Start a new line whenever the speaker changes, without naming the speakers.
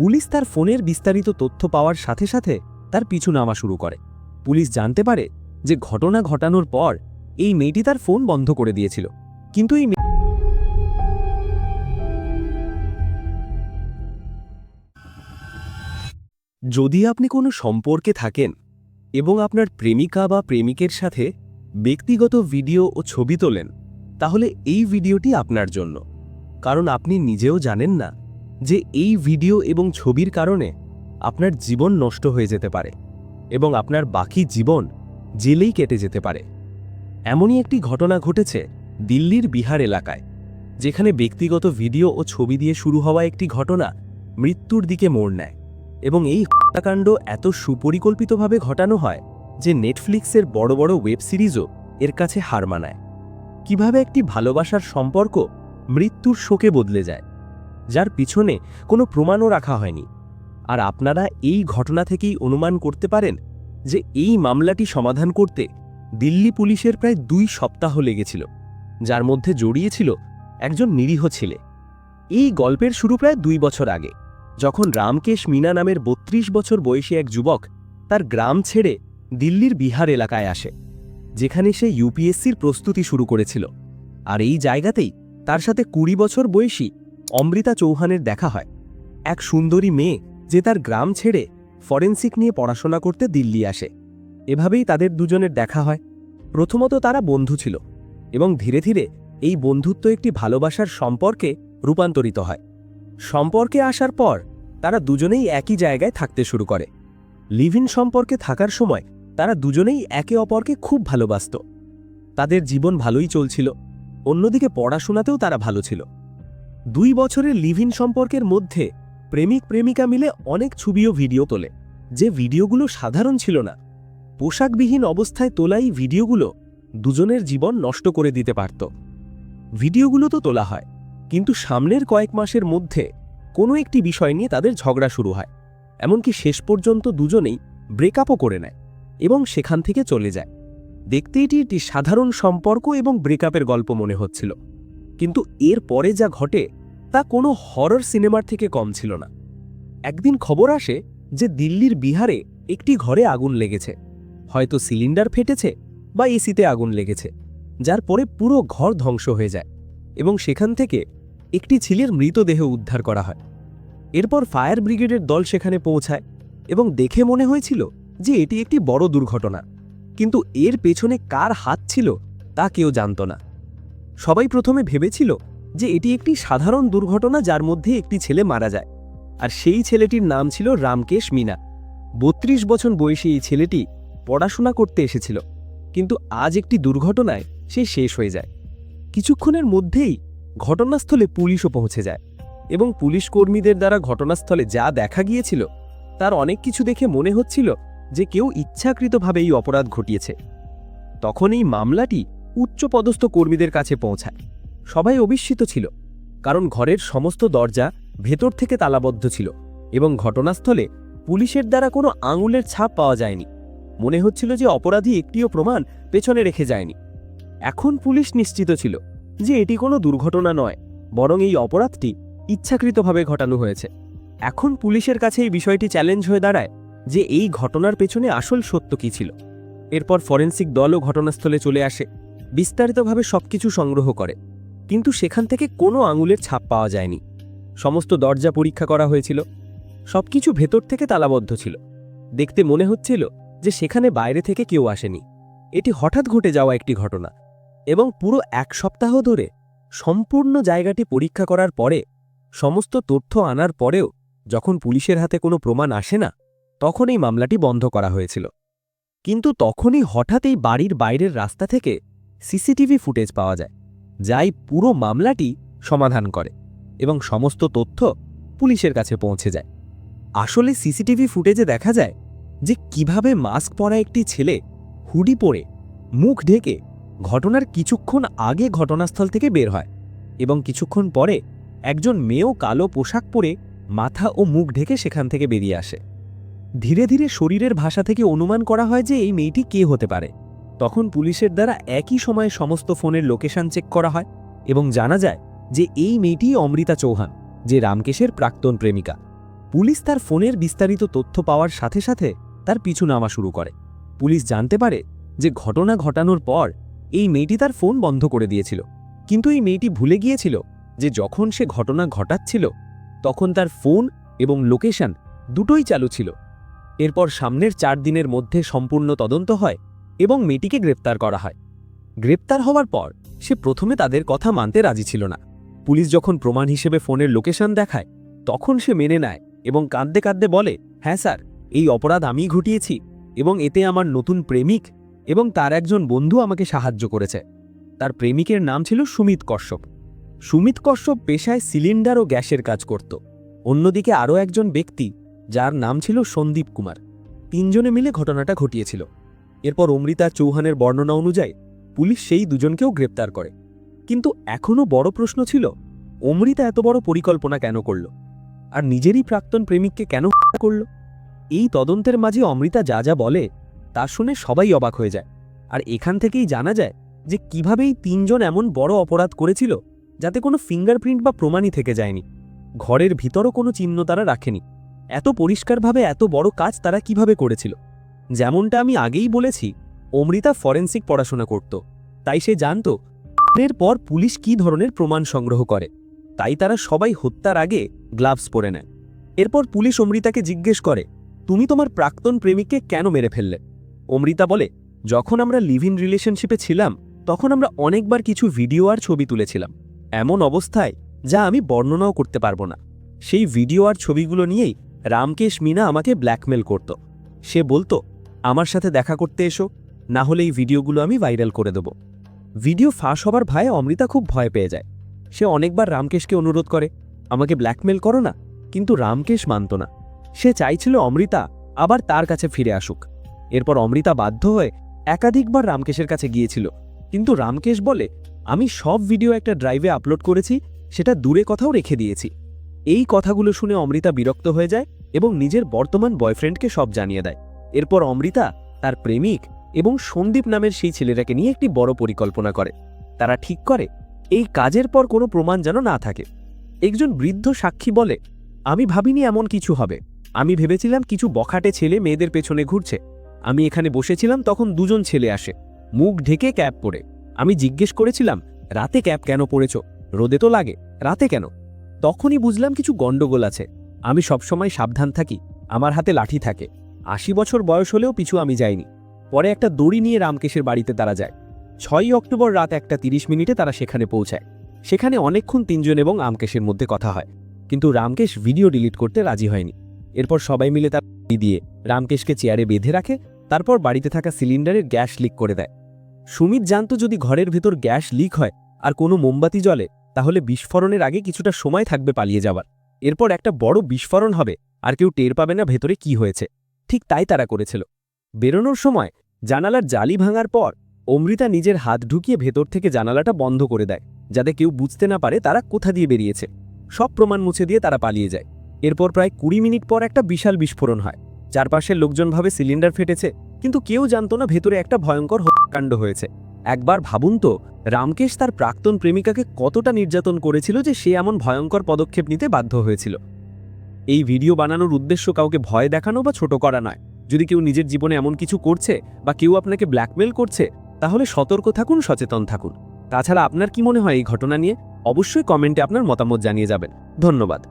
Police তার ফোনের বিস্তারিত তথ্য পাওয়ার সাথে সাথে তার পিছু নামা শুরু করে। পুলিশ জানতে পারে যে ঘটনা ঘটানোর পর এই মেয়েটি তার ফোন বন্ধ করে দিয়েছিল। কিন্তু এই যদি আপনি কোনো সম্পর্কে থাকেন এবং আপনার প্রেমিকা বা প্রেমিকের সাথে ব্যক্তিগত ভিডিও ও ছবি তোলেন, তাহলে এই ভিডিওটি আপনার জন্য। কারণ আপনি নিজেও জানেন না যে এই ভিডিও এবং ছবির কারণে আপনার জীবন নষ্ট হয়ে যেতে পারে এবং আপনার বাকি জীবন জেলেই কেটে যেতে পারে। এমনই একটি ঘটনা ঘটেছে দিল্লির বিহার এলাকায়, যেখানে ব্যক্তিগত ভিডিও ও ছবি দিয়ে শুরু হওয়া একটি ঘটনা মৃত্যুর দিকে মোড় নেয় এবং এই হত্যাকাণ্ড এত সুপরিকল্পিতভাবে ঘটানো হয় যে নেটফ্লিক্সের বড় বড় ওয়েব সিরিজও এর কাছে হার মানায়। কীভাবে একটি ভালোবাসার সম্পর্ক মৃত্যুর শোকে বদলে যায়? যার পিছনে কোনো প্রমাণও রাখা হয়নি। আর আপনারা এই ঘটনা থেকেই অনুমান করতে পারেন যে এই মামলাটি সমাধান করতে দিল্লি পুলিশের প্রায় দুই সপ্তাহ লেগেছিল, যার মধ্যে জড়িয়েছিল একজন নিরীহ ছেলে। এই গল্পের শুরু প্রায় দুই বছর আগে, যখন রামকেশ মিনা নামের বত্রিশ বছর বয়সী এক যুবক তার গ্রাম ছেড়ে দিল্লির বিহার এলাকায় আসে, যেখানে সে ইউপিএসসির প্রস্তুতি শুরু করেছিল। আর এই জায়গাতেই তার সাথে কুড়ি বছর বয়সী অমৃতা চৌহানের দেখা হয়। এক সুন্দরী মেয়ে যে তার গ্রাম ছেড়ে ফরেন্সিক নিয়ে পড়াশোনা করতে দিল্লি আসে। এভাবেই তাদের দুজনের দেখা হয়। প্রথমত তারা বন্ধু ছিল এবং ধীরে ধীরে এই বন্ধুত্ব একটি ভালোবাসার সম্পর্কে রূপান্তরিত হয়। সম্পর্কে আসার পর তারা দুজনেই একই জায়গায় থাকতে শুরু করে। লিভ ইন সম্পর্কে থাকার সময় তারা দুজনেই একে অপরকে খুব ভালোবাসত। তাদের জীবন ভালোই চলছিল। অন্যদিকে পড়াশোনাতেও তারা ভালো ছিল। দুই বছরের লিভ ইন সম্পর্কের মধ্যে প্রেমিক প্রেমিকা মিলে অনেক ছবি ও ভিডিও তোলে, যে ভিডিওগুলো সাধারণ ছিল না। পোশাকবিহীন অবস্থায় তোলা এই ভিডিওগুলো দুজনের জীবন নষ্ট করে দিতে পারত। ভিডিওগুলো তো তোলা হয়, কিন্তু সামনের কয়েক মাসের মধ্যে কোনো একটি বিষয় নিয়ে তাদের ঝগড়া শুরু হয়, এমনকি শেষ পর্যন্ত দুজনেই ব্রেকআপও করে নেয় এবং সেখান থেকে চলে যায়। দেখতে এটি একটি সাধারণ সম্পর্ক এবং ব্রেকআপের গল্প মনে হচ্ছিল। কিন্তু এর পরে যা ঘটে, তা কোনো হরর সিনেমার থেকে কম ছিল না। একদিন খবর আসে যে দিল্লির বিহারে একটি ঘরে আগুন লেগেছে। হয়তো সিলিন্ডার ফেটেছে বা এসিতে আগুন লেগেছে, যার পরে পুরো ঘর ধ্বংস হয়ে যায় এবং সেখান থেকে একটি ছেলের মৃতদেহ উদ্ধার করা হয়। এরপর ফায়ার ব্রিগেডের দল সেখানে পৌঁছায় এবং দেখে মনে হয়েছিল যে এটি একটি বড় দুর্ঘটনা। কিন্তু এর পেছনে কার হাত ছিল, তা কেউ জানত না। সবাই প্রথমে ভেবেছিল যে এটি একটি সাধারণ দুর্ঘটনা যার মধ্যে একটি ছেলে মারা যায়। আর সেই ছেলেটির নাম ছিল রামকেশ মিনা। বত্রিশ বছর বয়সী এই ছেলেটি পড়াশোনা করতে এসেছিল। কিন্তু আজ একটি দুর্ঘটনায় সে শেষ হয়ে যায়। কিছুক্ষণের মধ্যেই ঘটনাস্থলে পুলিশও পৌঁছে যায় এবং পুলিশ কর্মীদের দ্বারা ঘটনাস্থলে যা দেখা গিয়েছিল, তার অনেক কিছু দেখে মনে হচ্ছিল যে কেউ ইচ্ছাকৃতভাবে এই অপরাধ ঘটিয়েছে। তখন এই মামলাটি উচ্চপদস্থ কর্মীদের কাছে পৌঁছায়। সবাই অবিস্মিত ছিল, কারণ ঘরের সমস্ত দরজা ভেতর থেকে তালাবদ্ধ ছিল এবং ঘটনাস্থলে পুলিশের দ্বারা কোনো আঙুলের ছাপ পাওয়া যায়নি। মনে হচ্ছিল যে অপরাধী একটিও প্রমাণ পেছনে রেখে যায়নি। এখন পুলিশ নিশ্চিত ছিল যে এটি কোনো দুর্ঘটনা নয়, বরং এই অপরাধটি ইচ্ছাকৃতভাবে ঘটানো হয়েছে। এখন পুলিশের কাছে এই বিষয়টি চ্যালেঞ্জ হয়ে দাঁড়ায় যে এই ঘটনার পেছনে আসল সত্য কী ছিল। এরপর ফরেন্সিক দলও ঘটনাস্থলে চলে আসে। বিস্তারিতভাবে সবকিছু সংগ্রহ করে। কিন্তু সেখান থেকে কোনো আঙুলের ছাপ পাওয়া যায়নি। সমস্ত দরজা পরীক্ষা করা হয়েছিল। সবকিছু ভেতর থেকে তালাবদ্ধ ছিল। দেখতে মনে হচ্ছিল যে সেখানে বাইরে থেকে কেউ আসেনি। এটি হঠাৎ ঘটে যাওয়া একটি ঘটনা এবং পুরো এক সপ্তাহ ধরে সম্পূর্ণ জায়গাটি পরীক্ষা করার পরে, সমস্ত তথ্য আনার পরেও যখন পুলিশের হাতে কোনো প্রমাণ আসে না, তখন এই মামলাটি বন্ধ করা হয়েছিল। কিন্তু তখনই হঠাৎ এই বাড়ির বাইরের রাস্তা থেকে সিসিটিভি ফুটেজ পাওয়া যায়, যাই পুরো মামলাটি সমাধান করে এবং সমস্ত তথ্য পুলিশের কাছে পৌঁছে যায়। আসলে সিসিটিভি ফুটেজে দেখা যায় যে কীভাবে মাস্ক পরা একটি ছেলে হুডি পরে মুখ ঢেকে ঘটনার কিছুক্ষণ আগে ঘটনাস্থল থেকে বের হয় এবং কিছুক্ষণ পরে একজন মেয়েও কালো পোশাক পরে মাথা ও মুখ ঢেকে সেখান থেকে বেরিয়ে আসে। ধীরে ধীরে শরীরের ভাষা থেকে অনুমান করা হয় যে এই মেয়েটি কে হতে পারে। তখন পুলিশের দ্বারা একই সময়ে সমস্ত ফোনের লোকেশন চেক করা হয় এবং জানা যায় যে এই মেয়েটি অমৃতা চৌহান, যে রামকেশের প্রাক্তন প্রেমিকা। পুলিশ তার ফোনের বিস্তারিত তথ্য পাওয়ার সাথে সাথে তার পিছু নামা শুরু করে। পুলিশ জানতে পারে যে ঘটনা ঘটানোর পর এই মেয়েটি তার ফোন বন্ধ করে দিয়েছিল। কিন্তু এই মেয়েটি ভুলে গিয়েছিল যে যখন সে ঘটনা ঘটাচ্ছিল, তখন তার ফোন এবং লোকেশন দুটোই চালু ছিল। এরপর সামনের চার দিনের মধ্যে সম্পূর্ণ তদন্ত হয় এবং মেয়েটিকে গ্রেপ্তার করা হয়। গ্রেপ্তার হওয়ার পর সে প্রথমে তাদের কথা মানতে রাজি ছিল না। পুলিশ যখন প্রমাণ হিসেবে ফোনের লোকেশন দেখায়, তখন সে মেনে নেয় এবং কাঁদতে কাঁদতে বলে হ্যাঁ স্যার, এই অপরাধ আমিই ঘটিয়েছি এবং এতে আমার নতুন প্রেমিক এবং তার একজন বন্ধু আমাকে সাহায্য করেছে। তার প্রেমিকের নাম ছিল সুমিত কশ্যপ। সুমিত কশ্যপ পেশায় সিলিন্ডার ও গ্যাসের কাজ করত। অন্যদিকে আরও একজন ব্যক্তি, যার নাম ছিল সন্দীপ কুমার। তিনজনে মিলে ঘটনাটা ঘটিয়েছিল। এরপর অমৃতা চৌহানের বর্ণনা অনুযায়ী পুলিশ সেই দুজনকেও গ্রেপ্তার করে। কিন্তু এখনও বড় প্রশ্ন ছিল, অমৃতা এত বড় পরিকল্পনা কেন করল? আর নিজেরই প্রাক্তন প্রেমিককে কেন করল? এই তদন্তের মাঝে অমৃতা যা যা বলে, তা শুনে সবাই অবাক হয়ে যায়। আর এখান থেকেই জানা যায় যে কীভাবে এই তিনজন এমন বড় অপরাধ করেছিল, যাতে কোনো ফিঙ্গারপ্রিন্ট বা প্রমাণই থেকে যায়নি। ঘরের ভিতরও কোনো চিহ্ন তারা রাখেনি। এত পরিষ্কারভাবে এত বড় কাজ তারা কীভাবে করেছিল? যেমনটা আমি আগেই বলেছি, অমৃতা ফরেন্সিক পড়াশোনা করত। তাই সে জানত, এর পর পুলিশ কী ধরনের প্রমাণ সংগ্রহ করে। তাই তারা সবাই হত্যার আগে গ্লাভস পরে নেয়। এরপর পুলিশ অমৃতাকে জিজ্ঞেস করে, তুমি তোমার প্রাক্তন প্রেমিককে কেন মেরে ফেললে? অমৃতা বলে, যখন আমরা লিভ ইন রিলেশনশিপে ছিলাম, তখন আমরা অনেকবার কিছু ভিডিও আর ছবি তুলেছিলাম। এমন অবস্থায় যা আমি বর্ণনাও করতে পারব না। সেই ভিডিও আর ছবিগুলো নিয়েই রামকেশ মিনা আমাকে ব্ল্যাকমেল করত। সে বলতো আমার সাথে দেখা করতে এসো, না হলে এই ভিডিওগুলো আমি ভাইরাল করে দেব। ভিডিও ফাঁস হবার ভয়ে অমৃতা খুব ভয় পেয়ে যায়। সে অনেকবার রামকেশকে অনুরোধ করে, আমাকে ব্ল্যাকমেল করো না। কিন্তু রামকেশ মানত না। সে চাইছিল অমৃতা আবার তার কাছে ফিরে আসুক। এরপর অমৃতা বাধ্য হয়ে একাধিকবার রামকেশের কাছে গিয়েছিল। কিন্তু রামকেশ বলে, আমি সব ভিডিও একটা ড্রাইভে আপলোড করেছি, সেটা দূরে কথাও রেখে দিয়েছি। এই কথাগুলো শুনে অমৃতা বিরক্ত হয়ে যায় এবং নিজের বর্তমান বয়ফ্রেন্ডকে সব জানিয়ে দেয়। এরপর অমৃতা, তার প্রেমিক এবং সন্দীপ নামের সেই ছেলেটাকে নিয়ে একটি বড় পরিকল্পনা করে। তারা ঠিক করে, এই কাজের পর কোনো প্রমাণ যেন না থাকে। একজন বৃদ্ধ সাক্ষী বলে, আমি ভাবিনি এমন কিছু হবে। আমি ভেবেছিলাম কিছু বখাটে ছেলে মেয়েদের পেছনে ঘুরছে। আমি এখানে বসেছিলাম তখন দুজন ছেলে আসে। মুখ ঢেকে ক্যাপ পরে। আমি জিজ্ঞেস করেছিলাম, রাতে ক্যাপ কেন পরেছ? রোদে তো লাগে। রাতে কেন? তখনই বুঝলাম কিছু গণ্ডগোল আছে। আমি সবসময় সাবধান থাকি। আমার হাতে লাঠি থাকে। আশি বছর বয়স হলেও পিছু আমি যাইনি। পরে একটা দড়ি নিয়ে রামকেশের বাড়িতে তারা যায়। ছয়ই অক্টোবর রাত একটা তিরিশ মিনিটে তারা সেখানে পৌঁছায়। সেখানে অনেকক্ষণ তিনজন এবং আমকেশের মধ্যে কথা হয়। কিন্তু রামকেশ ভিডিও ডিলিট করতে রাজি হয়নি। এরপর সবাই মিলে তার দিয়ে রামকেশকে চেয়ারে বেঁধে রাখে, তারপর বাড়িতে থাকা সিলিন্ডারের গ্যাস লিক করে দেয়। সুমিত জানত যদি ঘরের ভেতর গ্যাস লিক হয় আর কোনো মোমবাতি জ্বলে, তাহলে বিস্ফোরণের আগে কিছুটা সময় থাকবে পালিয়ে যাবার এরপর একটা বড় বিস্ফোরণ হবে, আর কেউ টের পাবে না ভেতরে কি হয়েছে। ঠিক তাই তারা করেছিল। বেরোনোর সময় জানালার জালি ভাঙার পর অমৃতা নিজের হাত ঢুকিয়ে ভেতর থেকে জানালাটা বন্ধ করে দেয়, যাতে কেউ বুঝতে না পারে তারা কোথা দিয়ে বেরিয়েছে। সব প্রমাণ মুছে দিয়ে তারা পালিয়ে যায়। এরপর প্রায় কুড়ি মিনিট পর একটা বিশাল বিস্ফোরণ হয়। চারপাশের লোকজন ভাবে সিলিন্ডার ফেটেছে, কিন্তু কেউ জানতো না ভেতরে একটা ভয়ঙ্কর হত্যাকাণ্ড হয়েছে। একবার ভাবুন তো, রামকেশ তার প্রাক্তন প্রেমিকাকে কতটা নির্যাতন করেছিল যে সে এমন ভয়ঙ্কর পদক্ষেপ নিতে বাধ্য হয়েছিল। এই ভিডিও বানানোর উদ্দেশ্য কাউকে ভয় দেখানো বা ছোট করা নয়। যদি কেউ নিজের জীবনে এমন কিছু করছে বা কেউ আপনাকে ব্ল্যাকমেল করছে, তাহলে সতর্ক থাকুন, সচেতন থাকুন। তাছাড়া আপনার কি মনে হয় এই ঘটনা নিয়ে? অবশ্যই কমেন্টে আপনার মতামত জানিয়ে যাবেন। ধন্যবাদ।